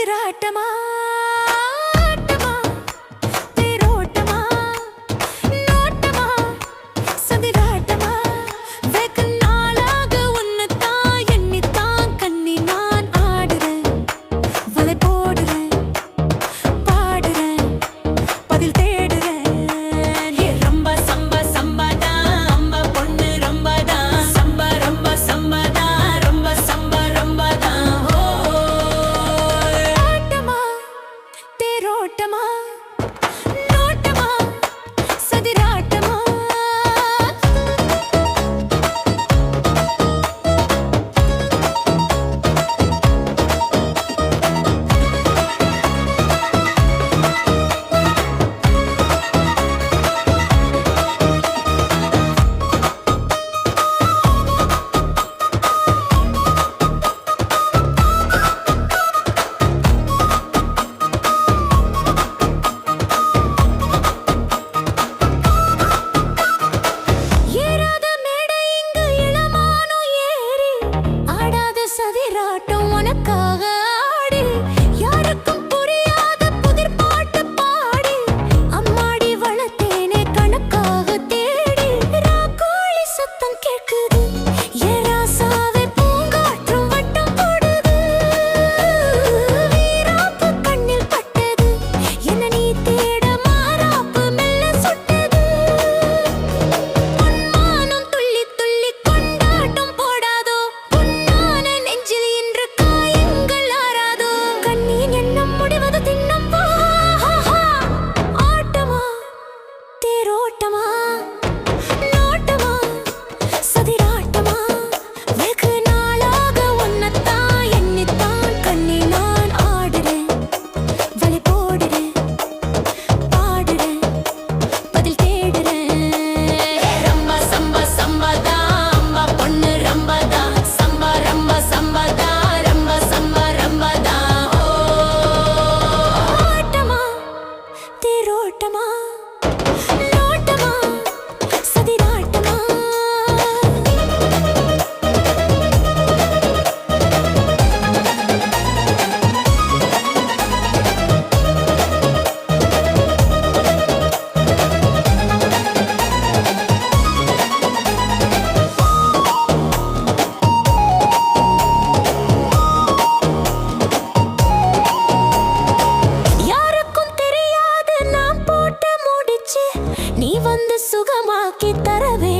விராட்டமா நீராட்டம் உனக்கா? வந்து சுகமாக்கி தரவே